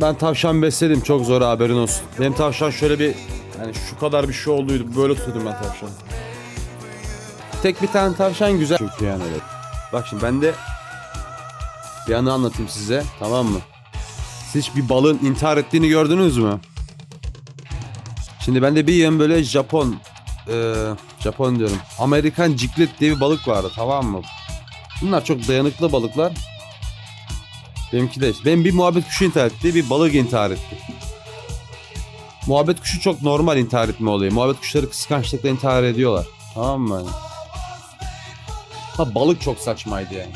ben tavşan besledim çok zor haberin olsun. Benim tavşan şöyle bir yani şu kadar bir şey olduydu. Böyle tutuyordum ben tavşanı. Tek bir tane tavşan güzel çünkü yani öyle. Bak şimdi ben de bir anı anlatayım size tamam mı? Siz hiç bir balığın intihar ettiğini gördünüz mü? Şimdi bende bir yıl böyle Japon eee, Japon diyorum. Amerikan ciklet diye bir balık vardı tamam mı? Bunlar çok dayanıklı balıklar. Benimki de. Benim bir muhabbet kuşu intihar etti, bir balık intihar etti. Muhabbet kuşu çok normal intihar etme olayı. Muhabbet kuşları kıskançlıkla intihar ediyorlar. Tamam mı? Ha balık çok saçmaydı yani.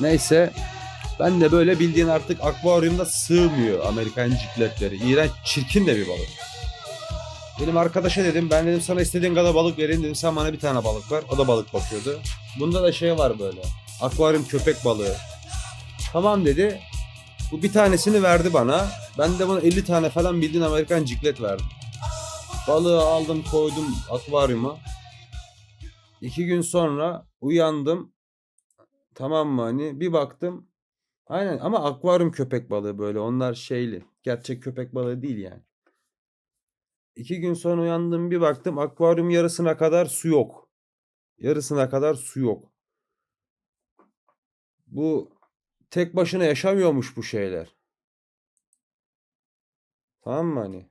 Neyse. Ben de böyle bildiğin artık akvaryumda sığmıyor Amerikan cikletleri. İğrenç, çirkin de bir balık. Benim arkadaşa dedim ben dedim sana istediğin kadar balık vereyim dedim sen bana bir tane balık ver. O da balık bakıyordu. Bunda da şey var böyle. Akvaryum köpek balığı. Tamam dedi. Bu bir tanesini verdi bana. Ben de buna 50 tane falan bildiğin Amerikan ciklet verdim. Balığı aldım koydum akvaryuma. İki gün sonra uyandım. Tamam mı hani bir baktım. Aynen ama akvaryum köpek balığı böyle onlar şeyli. Gerçek köpek balığı değil yani. İki gün sonra uyandım bir baktım akvaryum yarısına kadar su yok. Yarısına kadar su yok. Bu tek başına yaşamıyormuş bu şeyler. Tamam mı hani?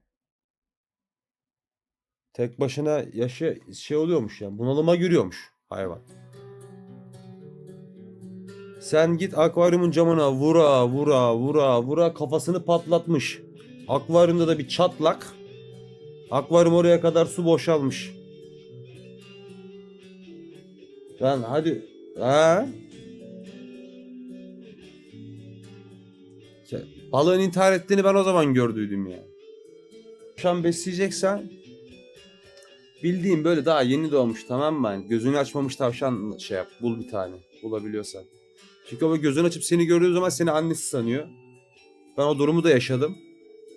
Tek başına yaşa şey oluyormuş ya bunalıma giriyormuş hayvan. Sen git akvaryumun camına vura vura vura vura kafasını patlatmış. Akvaryumda da bir çatlak. Akvaryum oraya kadar su boşalmış. Lan hadi. Ha? Balığın intihar ettiğini ben o zaman gördüydüm ya. Şu an besleyeceksen bildiğin böyle daha yeni doğmuş tamam mı? Yani gözünü açmamış tavşan şey yap. Bul bir tane bulabiliyorsan. Çünkü o gözünü açıp seni gördüğü zaman seni annesi sanıyor. Ben o durumu da yaşadım.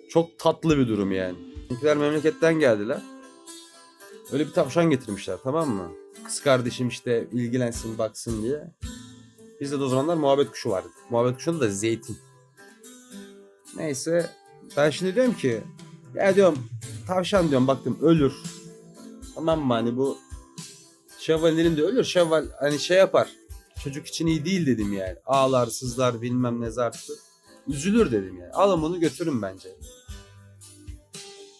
Çok tatlı bir durum yani. Bizimkiler memleketten geldiler. Öyle bir tavşan getirmişler tamam mı? Kız kardeşim işte ilgilensin baksın diye. Bizde de o zamanlar muhabbet kuşu vardı. Muhabbet kuşunda da zeytin. Neyse ben şimdi diyorum ki ya diyorum tavşan diyorum baktım ölür. Tamam mı hani bu Şevval'in elinde ölür. Şevval hani şey yapar. Çocuk için iyi değil dedim yani. Ağlar, sızlar, bilmem ne zartı. Üzülür dedim yani. Alın bunu götürün bence.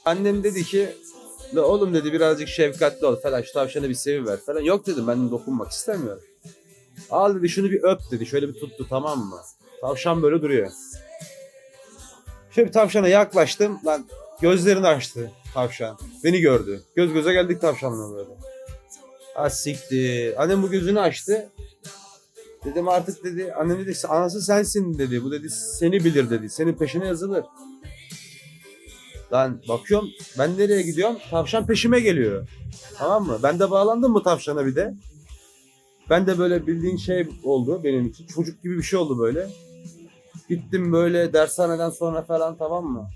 Annem dedi ki La oğlum dedi birazcık şefkatli ol falan şu tavşana bir seviver falan. Yok dedim ben dokunmak istemiyorum. Al dedi şunu bir öp dedi. Şöyle bir tuttu tamam mı? Tavşan böyle duruyor. Şöyle bir tavşana yaklaştım. Lan gözlerini açtı tavşan. Beni gördü. Göz göze geldik tavşanla böyle. Ha. Annem bu gözünü açtı. Dedim artık dedi. Annem dedi anası sensin dedi. Bu dedi seni bilir dedi. Senin peşine yazılır. Lan bakıyorum ben nereye gidiyorum? Tavşan peşime geliyor. Tamam mı? Ben de bağlandım mı tavşana bir de? Ben de böyle bildiğin şey oldu benim için. Çocuk gibi bir şey oldu böyle. Gittim böyle dershaneden sonra falan tamam mı?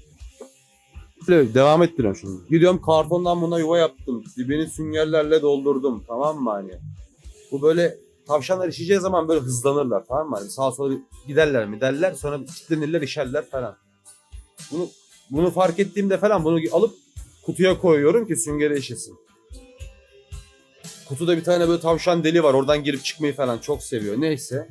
Devam ettiriyorum şunu. Gidiyorum kartondan buna yuva yaptım. Dibini süngerlerle doldurdum. Tamam mı hani? Bu böyle tavşanlar işeceği zaman böyle hızlanırlar tamam mı? Hani sağa sola giderler mi derler sonra kilitlenirler işerler falan. Bunu bunu fark ettiğimde falan bunu alıp kutuya koyuyorum ki süngere işesin. Kutuda bir tane böyle tavşan deli var. Oradan girip çıkmayı falan çok seviyor. Neyse.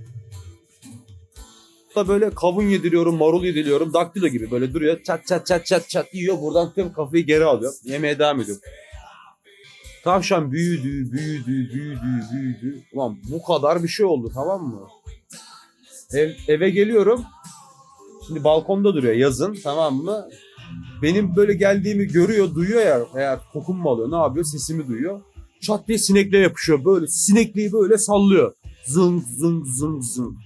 Da böyle kavun yediriyorum, marul yediriyorum. Daktilo gibi böyle duruyor. Çat çat çat çat çat yiyor. Buradan tüm kafayı geri alıyor. Yemeye devam ediyor. Tavşan büyüdü, büyüdü, büyüdü, büyüdü. Ulan bu kadar bir şey oldu tamam mı? Ev, eve geliyorum. Şimdi balkonda duruyor yazın tamam mı? Benim böyle geldiğimi görüyor, duyuyor ya eğer kokum mu alıyor ne yapıyor sesimi duyuyor. Çat diye sinekliğe yapışıyor böyle sinekliği böyle sallıyor. Zıng zıng zıng zıng.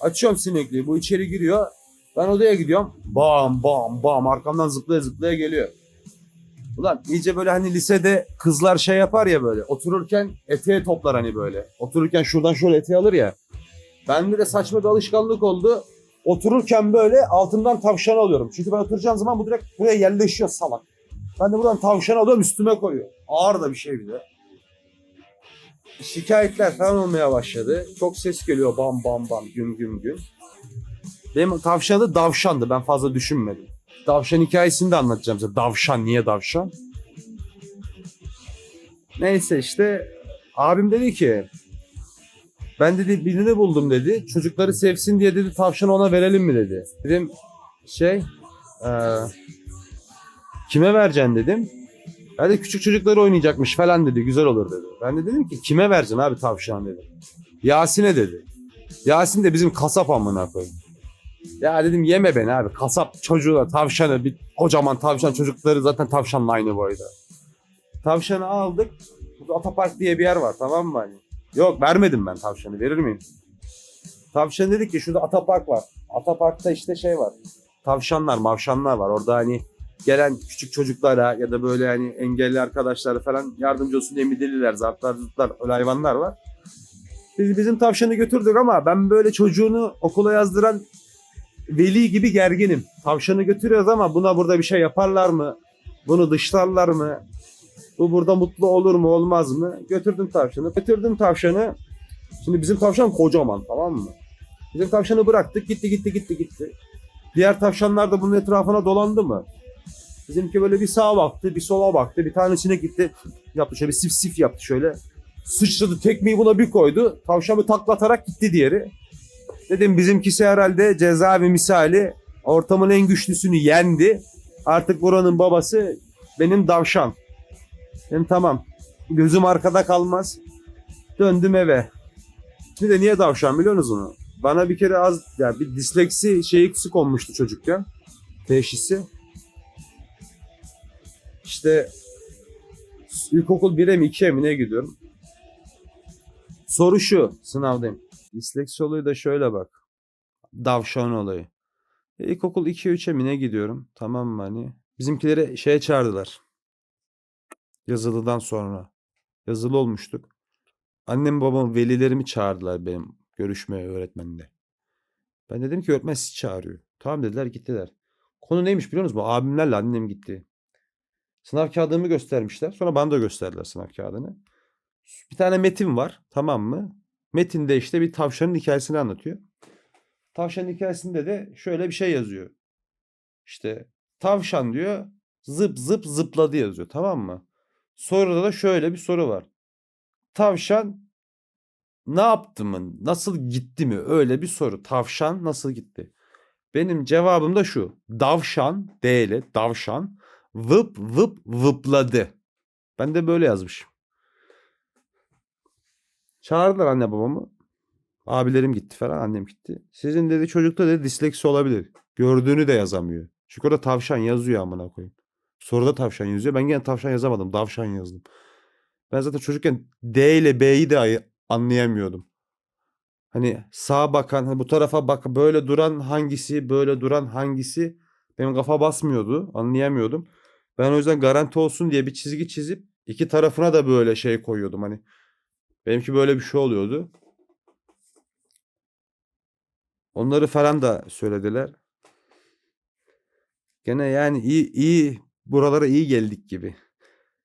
Açıyorum sinekliği bu içeri giriyor. Ben odaya gidiyorum. Bam bam bam arkamdan zıplaya zıplaya geliyor. Ulan iyice böyle hani lisede kızlar şey yapar ya böyle otururken eteğe toplar hani böyle. Otururken şuradan şöyle eteği alır ya. Bende de saçma bir alışkanlık oldu. Otururken böyle altından tavşan alıyorum. Çünkü ben oturacağım zaman bu direkt buraya yerleşiyor salak. Ben de buradan tavşan alıyorum üstüme koyuyor. Ağır da bir şey bir de. şikayetler falan olmaya başladı. Çok ses geliyor bam bam bam güm güm güm. Benim tavşan adı Davşan'dı. Ben fazla düşünmedim. Davşan hikayesini de anlatacağım size. Davşan niye Davşan? Neyse işte abim dedi ki ben dedi birini buldum dedi. Çocukları sevsin diye dedi tavşanı ona verelim mi dedi. Dedim şey eee, kime vereceksin dedim. Hadi küçük çocuklar oynayacakmış falan dedi. Güzel olur dedi. Ben de dedim ki kime vereceksin abi tavşan dedim. Yasin'e dedi. Yasin de bizim kasap amına koyayım. Ya dedim yeme beni abi. Kasap çocuğu tavşanı bir kocaman tavşan çocukları zaten tavşanla aynı boyda. Tavşanı aldık. Burada Atapark diye bir yer var tamam mı hani? Yok vermedim ben tavşanı verir miyim? Tavşan dedik ki şurada Atapark var. Atapark'ta işte şey var. Tavşanlar, mavşanlar var. Orada hani gelen küçük çocuklara ya da böyle hani engelli arkadaşlara falan yardımcı olsun diye midilliler, zartlar, zurtlar, öyle hayvanlar var. Biz bizim tavşanı götürdük ama ben böyle çocuğunu okula yazdıran veli gibi gerginim. Tavşanı götürüyoruz ama buna burada bir şey yaparlar mı? Bunu dışlarlar mı? Bu burada mutlu olur mu olmaz mı? Götürdüm tavşanı. Götürdüm tavşanı. Şimdi bizim tavşan kocaman tamam mı? Bizim tavşanı bıraktık gitti gitti gitti gitti. Diğer tavşanlar da bunun etrafına dolandı mı? Bizimki böyle bir sağa baktı, bir sola baktı. Bir tanesine gitti. Yaptı şöyle sif sif yaptı şöyle. Sıçradı tekmeyi buna bir koydu. Tavşanı taklatarak gitti diğeri. Dedim bizimkisi herhalde cezaevi misali ortamın en güçlüsünü yendi. Artık buranın babası benim davşan. Dedim tamam. Gözüm arkada kalmaz. Döndüm eve. Şimdi de niye davşan biliyor musunuz onu? Bana bir kere az yani bir disleksi şeyi eksik olmuştu çocukken. Teşhisi. İşte ilkokul 1'e mi 2'ye mi ne gidiyorum. Soru şu sınavdayım. Disleksi olayı da şöyle bak. Davşan olayı. İlkokul 2'ye 3'e mi ne gidiyorum. Tamam mı hani. Bizimkileri şeye çağırdılar. Yazılıdan sonra. Yazılı olmuştuk. Annem babam velilerimi çağırdılar benim görüşmeye öğretmenle. Ben dedim ki öğretmen sizi çağırıyor. Tamam dediler gittiler. Konu neymiş biliyor musunuz? Abimlerle annem gitti. Sınav kağıdımı göstermişler. Sonra bana da gösterdiler sınav kağıdını. Bir tane metin var. Tamam mı? Metinde işte bir tavşanın hikayesini anlatıyor. Tavşanın hikayesinde de şöyle bir şey yazıyor. İşte tavşan diyor zıp zıp zıpladı yazıyor. Tamam mı? Soruda da şöyle bir soru var. Tavşan ne yaptı mı? Nasıl gitti mi? Öyle bir soru. Tavşan nasıl gitti? Benim cevabım da şu. Davşan, D ile davşan vıp vıp vıpladı. Ben de böyle yazmışım. Çağırdılar anne babamı. Abilerim gitti falan annem gitti. Sizin dedi çocukta dedi disleksi olabilir. Gördüğünü de yazamıyor. Çünkü orada tavşan yazıyor amına koyayım. Soruda tavşan yazıyor. Ben gene tavşan yazamadım. Davşan yazdım. Ben zaten çocukken D ile B'yi de ay- anlayamıyordum. Hani sağa bakan, hani bu tarafa bak böyle duran hangisi, böyle duran hangisi benim kafa basmıyordu. Anlayamıyordum. Ben o yüzden garanti olsun diye bir çizgi çizip iki tarafına da böyle şey koyuyordum. Hani benimki böyle bir şey oluyordu. Onları falan da söylediler. Gene yani iyi iyi buralara iyi geldik gibi.